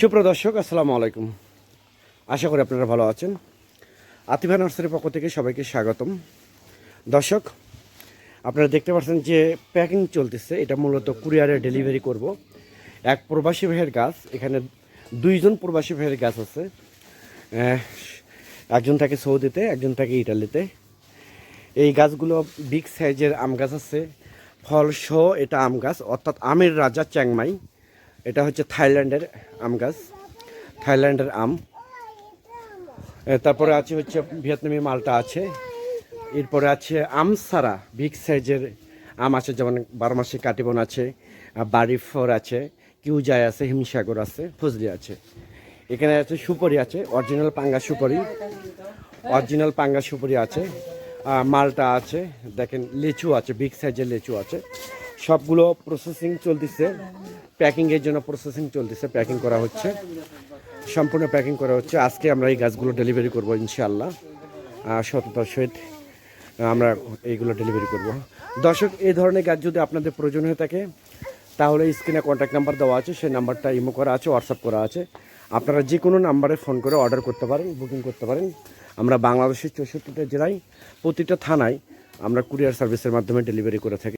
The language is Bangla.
সুপ্রিয় দর্শক, আসসালামু আলাইকুম। আশা করি আপনারা ভালো আছেন। আতিভা নার্সারির পক্ষ থেকে সবাইকে স্বাগতম। দর্শক, আপনারা দেখতে পাচ্ছেন যে প্যাকিং চলতেছে। এটা মূলত কুরিয়ারে ডেলিভারি করব। এক প্রবাসী ভাইয়ের গাছ, এখানে দুইজন প্রবাসী ভাইয়ের গাছ আছে। একজন থাকে সৌদিতে, একজন থাকে ইটালিতে। এই গাছগুলো বিগ সাইজের আম গাছ আছে। ফল সহ এটা আম গাছ, অর্থাৎ আমের রাজা চ্যাংমাই। এটা হচ্ছে থাইল্যান্ডের আম গাছ থাইল্যান্ডের আম। তারপরে আছে হচ্ছে ভিয়েতনামি মালটা আছে। এরপরে আছে আম সারা বিগ সাইজের আম আছে যেমন বারো মাসে কাটিবন আছে আহ, বাড়ি ফোর আছে কিউজাই আছে হিমসাগর আছে ফজলি আছে। এখানে আছে সুপারি আছে অরিজিনাল পাঙ্গা সুপারি। অরিজিনাল পাঙ্গা সুপারি আছে মালটা আছে দেখেন লিচু আছে বিগ সাইজের লিচু আছে। সবগুলো প্রসেসিং চলতেছে। প্যাকিংয়ের জন্য প্রসেসিং চলতেছে প্যাকিং করা হচ্ছে। সম্পূর্ণ প্যাকিং করা হচ্ছে। আজকে আমরা এই গাছগুলো ডেলিভারি করব ইনশাআল্লাহ। সততার সহিত আমরা এইগুলো ডেলিভারি করব। দর্শক, এই ধরনের গাছ যদি আপনাদের প্রয়োজন হয়ে থাকে, তাহলে স্ক্রিনে কন্ট্যাক্ট নাম্বার দেওয়া আছে, সেই নাম্বারটা ইমো করা আছে হোয়াটসঅ্যাপ করা আছে। আপনারা যে কোনো নাম্বারে ফোন করে অর্ডার করতে পারেন বুকিং করতে পারেন। আমরা বাংলাদেশের চৌষট্টিটা জেলায়, প্রতিটা থানায় আমরা কুরিয়ার সার্ভিসের মাধ্যমে ডেলিভারি করে থাকি।